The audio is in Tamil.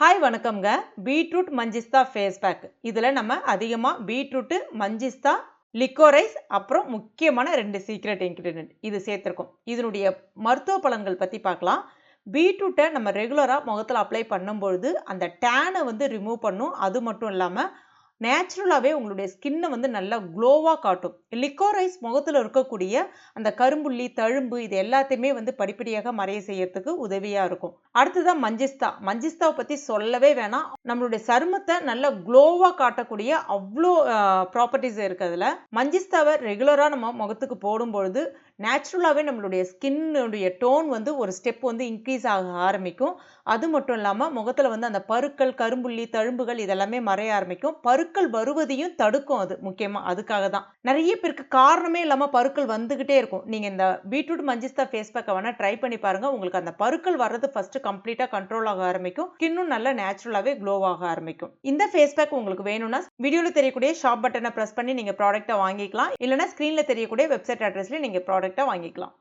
ஹாய் வணக்கம்ங்க. பீட்ரூட் மஞ்சிஸ்தா ஃபேஸ் பேக் இதில் நம்ம அதிகமாக பீட்ரூட்டு மஞ்சிஸ்தா லிக்கோரைஸ் அப்புறம் முக்கியமான ரெண்டு சீக்ரெட் இன்க்ரீடியன்ட் இது சேர்த்துருக்கோம். இதனுடைய மருத்துவ பலன்கள் பற்றி பார்க்கலாம். பீட்ரூட்டை நம்ம ரெகுலராக முகத்தில் அப்ளை பண்ணும்பொழுது அந்த டேனை வந்து ரிமூவ் பண்ணும். அது மட்டும் இல்லாமல் நேச்சுரலாகவே உங்களுடைய ஸ்கின்னை வந்து நல்லா க்ளோவாக காட்டும். லிக்கோரைஸ் முகத்தில் இருக்கக்கூடிய அந்த கரும்புள்ளி தழும்பு இது எல்லாத்தையுமே வந்து படிப்படியாக மறைய செய்யறதுக்கு உதவியாக இருக்கும். அடுத்ததான் மஞ்சிஸ்தா. மஞ்சிஸ்தாவை பற்றி சொல்லவே வேணாம். நம்மளுடைய சருமத்தை நல்லா க்ளோவாக காட்டக்கூடிய அவ்வளோ ப்ராப்பர்ட்டிஸ் இருக்கிறதுல மஞ்சிஸ்தாவை ரெகுலராக நம்ம முகத்துக்கு போடும்பொழுது நேச்சுரலாகவே நம்மளுடைய ஸ்கின்னுடைய டோன் வந்து ஒரு ஸ்டெப் வந்து இன்க்ரீஸ் ஆக ஆரம்பிக்கும். அது மட்டும் இல்லாமல் முகத்தில் வந்து அந்த பருக்கள் கரும்புள்ளி தழும்புகள் இதெல்லாமே மறைய ஆரம்பிக்கும். பருக்கள் வருவதையும் தடுக்கும் அது முக்கியமாக அதுக்காக தான். நிறைய பேருக்கு காரணமே இல்லாமல் பருக்கள் வந்துக்கிட்டே இருக்கும். நீங்கள் இந்த பீட்ரூட் மஞ்சிஸ்தா ஃபேஸ் பேக்கை வேணால் ட்ரை பண்ணி பாருங்கள் உங்களுக்கு அந்த பருக்கள் வர்றது ஃபஸ்ட்டு கம்ப்ளீட்டாக கண்ட்ரோல் ஆக ஆரம்பிக்கும். ஸ்கின்னும் நல்லா நேச்சுரலாகவே க்ளோ ஆக ஆரம்பிக்கும். இந்த ஃபேஸ் பேக் உங்களுக்கு வேணும்னா வீடியோவில் தெரியக்கூடிய ஷாப் பட்டனை ப்ரெஸ் பண்ணி நீங்கள் ப்ராடக்ட்டை வாங்கிக்கலாம். இல்லைனா ஸ்க்ரீனில் தெரியக்கூடிய வெப்சைட் அட்ரஸ்லேயே நீங்கள் ப்ராடக்ட் ப்ராடக்ட்டை வாங்கிக்கலாம்.